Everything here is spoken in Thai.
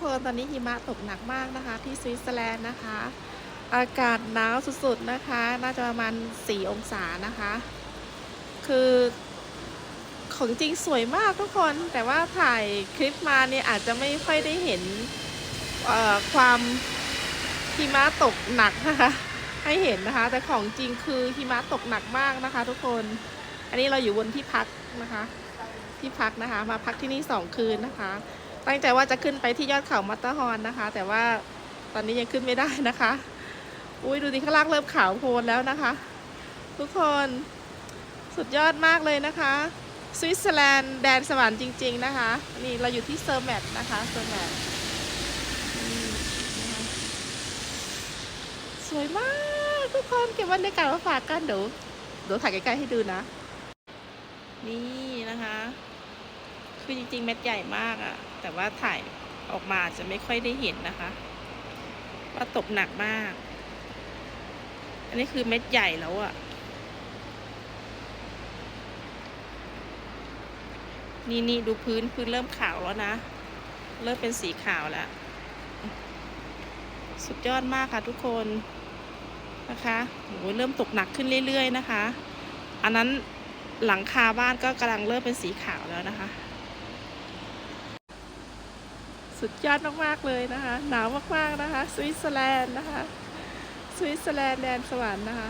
คนตอนนี้หิมะตกหนักมากนะคะ ที่สวิตเซอร์แลนด์นะคะ อากาศหนาวสุดๆนะคะ น่าจะประมาณ 4 องศานะคะ คือของจริงสวยมากทุกคนแต่ว่าถ่ายคลิปมาเนี่ยอาจจะไม่ค่อยได้เห็นความหิมะตกหนักนะคะให้เห็นนะคะ แต่ของจริงคือหิมะตกหนักมากนะคะ ทุกคน อันนี้เราอยู่บนที่พักนะคะ ที่พักนะคะ มาพักที่นี่สองคืนนะคะ ตั้งใจว่าจะขึ้นไปที่ยอดเขามัตตฮอนนะคะ แต่ว่าตอนนี้ยังขึ้นไม่ได้นะคะ อุ้ยดูดิข้างล่างเริ่มขาวโพลนแล้วนะคะ ทุกคนสุดยอดมากเลยนะคะสวิตเซอร์แลนด์แดนสวรรค์จริง ๆ นะคะ นี่เราอยู่ที่เซอร์แมทนะคะเซอร์แมทสวยมากทุกคนเก็บบรรยากาศมาฝากกันเดี๋ยวเดี๋ยวถ่ายใกล้ๆให้ดูนะ นี่นะคะ คือจริงๆเม็ดใหญ่มากอะแต่ว่าถ่ายออกมาจจะไม่ค่อยได้เห็นนะคะ ว่าตกหนักมาก อันนี้คือเม็ดใหญ่แล้วอะนี่นี่ดูพื้นพื้นเริ่มขาวแล้วนะ เริ่มเป็นสีขาวแล้ว สุดยอดมากค่ะทุกคนนะคะโอ้ยเริ่มตกหนักขึ้นเรื่อยๆนะคะ อันนั้นหลังคาบ้านก็กำลังเริ่มเป็นสีขาวแล้วนะคะ สุดยอดมากๆเลยนะคะ หนาวมากๆนะคะ สวิตเซอร์แลนด์นะคะ สวิตเซอร์แลนด์แดนสวรรค์นะคะ